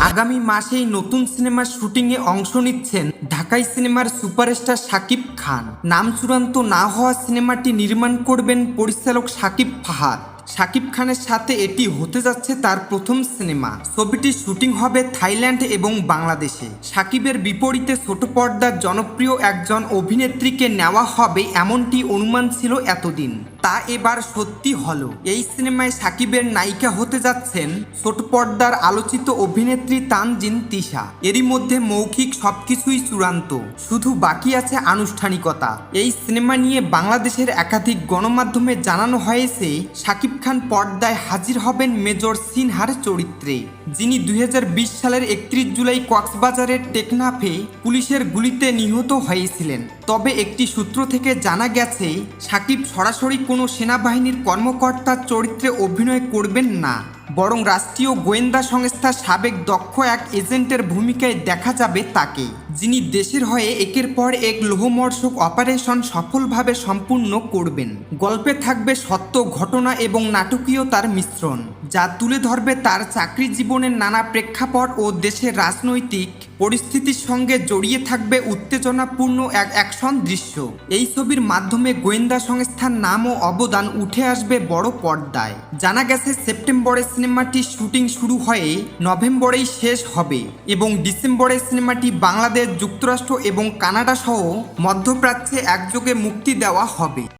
আগামী মাসেই নতুন সিনেমার শুটিংয়ে অংশ নিচ্ছেন ঢাকাই সিনেমার সুপারস্টার সাকিব খান। নাম চূড়ান্ত না হওয়া সিনেমাটি নির্মাণ করবেন পরিচালক সাকিব ফাহাদ। শাকিব খানের সাথে এটি হতে যাচ্ছে তার প্রথম সিনেমা। ছবিটির শুটিং হবে থাইল্যান্ড এবং বাংলাদেশে। শাকিবের বিপরীতে ছোট পর্দার জনপ্রিয় একজন অভিনেত্রীকে নেওয়া হবে এমনটি অনুমান ছিল এতদিন। তা এবার সত্যি হলো। এই সিনেমায় শাকিবের নায়িকা হতে যাচ্ছেন ছোট পর্দার আলোচিত অভিনেত্রী তানজিন তিশা। এরই মধ্যে মৌখিক সবকিছুই চূড়ান্ত। শুধু বাকি আছে আনুষ্ঠানিকতা। এই সিনেমা নিয়ে বাংলাদেশের একাধিক গণমাধ্যমে জানানো হয়েছে, শাকিব খান পর্দায় হাজির হবেন মেজর সিনহার চরিত্রে, যিনি দুই হাজার বিশ সালের একত্রিশ জুলাই কক্সবাজারের টেকনাফে পুলিশের গুলিতে নিহত হয়েছিলেন। তবে একটি সূত্র থেকে জানা গেছে, সাকিব সরাসরি কোনো সেনাবাহিনীর কর্মকর্তার চরিত্রে অভিনয় করবেন না, বরং রাষ্ট্রীয় গোয়েন্দা সংস্থার সাবেক দক্ষ এক এজেন্টের ভূমিকায় দেখা যাবে তাকে। যিনি দেশের হয়ে একের পর এক লোহমর্ষক অপারেশন সফলভাবে সম্পূর্ণ করবেন। গল্পে থাকবে সত্য ঘটনা এবং নাটকীয়তার মিশ্রণ, যা তুলে ধরবে তার চাকরি জীবনের নানা প্রেক্ষাপট ও দেশের রাজনৈতিক পরিস্থিতির সঙ্গে জড়িয়ে থাকবে উত্তেজনাপূর্ণ এক অ্যাকশন দৃশ্য। এই ছবির মাধ্যমে গোয়েন্দা সংস্থার নাম ও অবদান উঠে আসবে বড় পর্দায়। জানা গেছে, সেপ্টেম্বরে সিনেমাটির শুটিং শুরু হয়ে নভেম্বরেই শেষ হবে এবং ডিসেম্বরে সিনেমাটি বাংলাদেশ যুক্তরাষ্ট্র এবং কানাডা সহ মধ্যপ্রাচ্যে একযোগে মুক্তি দেওয়া হবে।